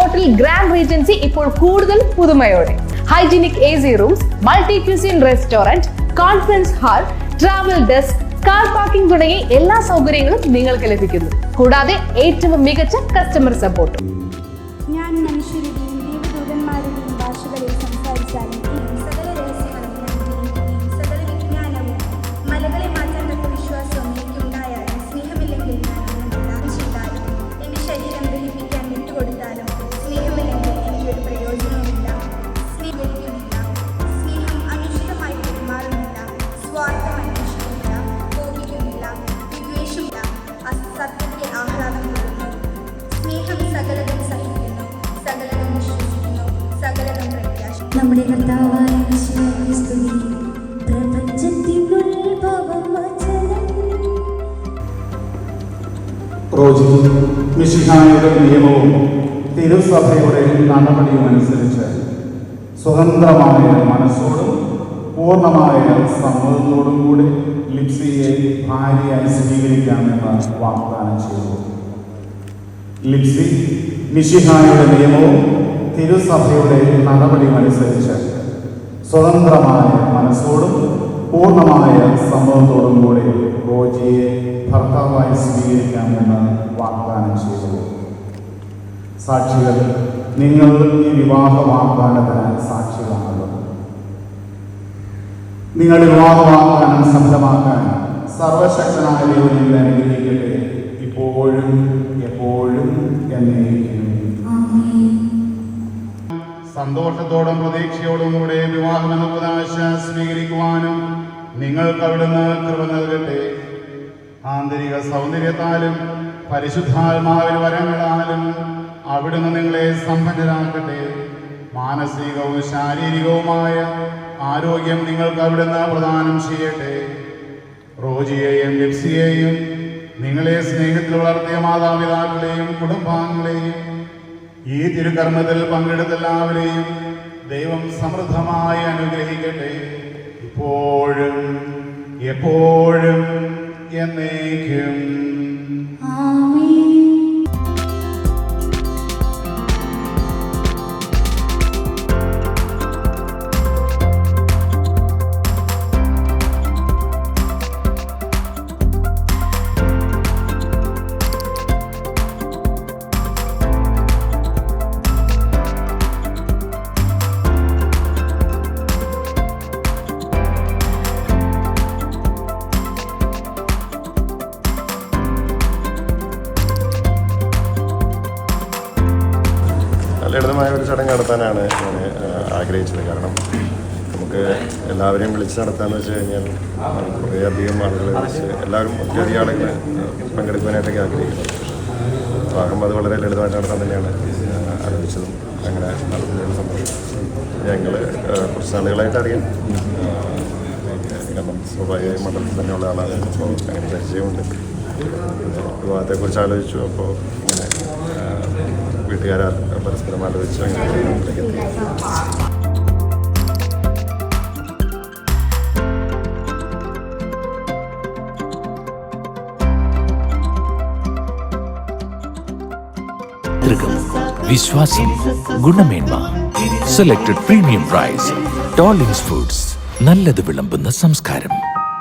Hotel grand Regency ഇപ്പോൾ കൂടുതൽ പുതുമയോടെ. Hygienic A C rooms multi cuisine restaurant conference hall travel desk car parking തുടങ്ങി എല്ലാ സൗകര്യങ്ങളും നിങ്ങൾക്ക് ലഭിക്കുന്നു. കൂടാതെ ഏറ്റവും മികച്ച കസ്റ്റമർ സപ്പോർട്ടും. ഞാൻ മനുഷ്യരുടെയും ദേവദൂതന്മാരുടെയും ഭാഷകളിൽ സംസാരിച്ചാലും നമ്മുടെ കർത്താവായ സ്തുതി റോജി മിശിഹായുടെ നിയമവും തിരുസഭയുടെ നടപടിയും അനുസരിച്ച് സ്വതന്ത്രമായ മനസ്സോടും പൂർണമായ സമ്മതത്തോടും കൂടി ലിപ്സിയെ ഭാര്യയായി സ്വീകരിക്കാമെന്ന് വാഗ്ദാനം ചെയ്തു. ലിപ്സി മിശിഹായുടെ നിയമവും തിരുസഭയുടെ നടപടികളനുസരിച്ച് സ്വതന്ത്രമായ മനസ്സോടും പൂർണമായ സമ്മതത്തോടും കൂടി റോജിയെ ഭർത്താവായി സ്വീകരിക്കാമെന്ന് വാഗ്ദാനം ചെയ്തു. സാക്ഷികൾ നിങ്ങൾ ഈ വിവാഹ വാഗ്ദാനത്തിന് സാക്ഷികളാണല്ലോ. നിങ്ങളുടെ വിവാഹ വാഗ്ദാനം സഫലമാക്കാൻ സർവശക്തനായ ദൈവം നിങ്ങളെ അനുഗ്രഹിക്കട്ടെ. ഇപ്പോഴും എപ്പോഴും എന്നേക്കും. സന്തോഷത്തോടും പ്രതീക്ഷയോടും കൂടെ വിവാഹം എന്ന പ്രതാശ സ്വീകരിക്കുവാനും നിങ്ങൾക്ക് അവിടുന്ന് കൃപ നൽകട്ടെ. ആന്തരിക സൗന്ദര്യത്താലും പരിശുദ്ധാത്മാവിന് വരങ്ങളാലും അവിടുന്ന് നിങ്ങളെ സമ്പന്നരാക്കട്ടെ. മാനസികവും ശാരീരികവുമായ ആരോഗ്യം നിങ്ങൾക്ക് അവിടുന്ന് പ്രദാനം ചെയ്യട്ടെ. റോജിയെയും ലിപ്സിയെയും നിങ്ങളെ സ്നേഹത്തിൽ വളർത്തിയ മാതാപിതാക്കളെയും കുടുംബാംഗങ്ങളെയും ഈ തിരുകർമ്മത്തിൽ പങ്കെടുത്ത എല്ലാവരെയും ദൈവം സമൃദ്ധമായി അനുഗ്രഹിക്കട്ടെ. ഇപ്പോഴും എപ്പോഴും എന്നേക്കും. ലളിതമായ ഒരു ചടങ്ങ് നടത്താനാണ് ഞാൻ ആഗ്രഹിച്ചത്. കാരണം നമുക്ക് എല്ലാവരെയും വിളിച്ച് നടത്താന്ന് വെച്ച് കഴിഞ്ഞാൽ കുറേയധികം ആളുകൾ വിളിച്ച് എല്ലാവരും ഒത്തിരി ആളുകൾ പങ്കെടുക്കുവാനായിട്ടൊക്കെ ആഗ്രഹിക്കുന്നത് ആകുമ്പോൾ അത് വളരെ ലളിതമായിട്ട് നടത്താൻ തന്നെയാണ് ആരംഭിച്ചതും അങ്ങനെ നടത്തുന്നതിന് സന്തോഷം. ഞങ്ങൾ കുറച്ച് ആളുകളായിട്ട് അറിയാം. കാരണം സ്വാഭാവികമായും മണ്ഡലത്തിൽ തന്നെയുള്ള ആളാണ്. അപ്പോൾ അങ്ങനെ പരിചയമുണ്ട്. വിവാഹത്തെക്കുറിച്ച് ആലോചിച്ചു. അപ്പോൾ ഇങ്ങനെ വീട്ടുകാർ പരസ്പരം ആലോചിച്ച് വിശ്വാസം ഗുണമേന്മ സെലക്ടഡ് പ്രീമിയം പ്രൈസ് ടോളിംഗ്സ് ഫുഡ്സ് നല്ലത് വിളമ്പുന്ന സംസ്കാരം.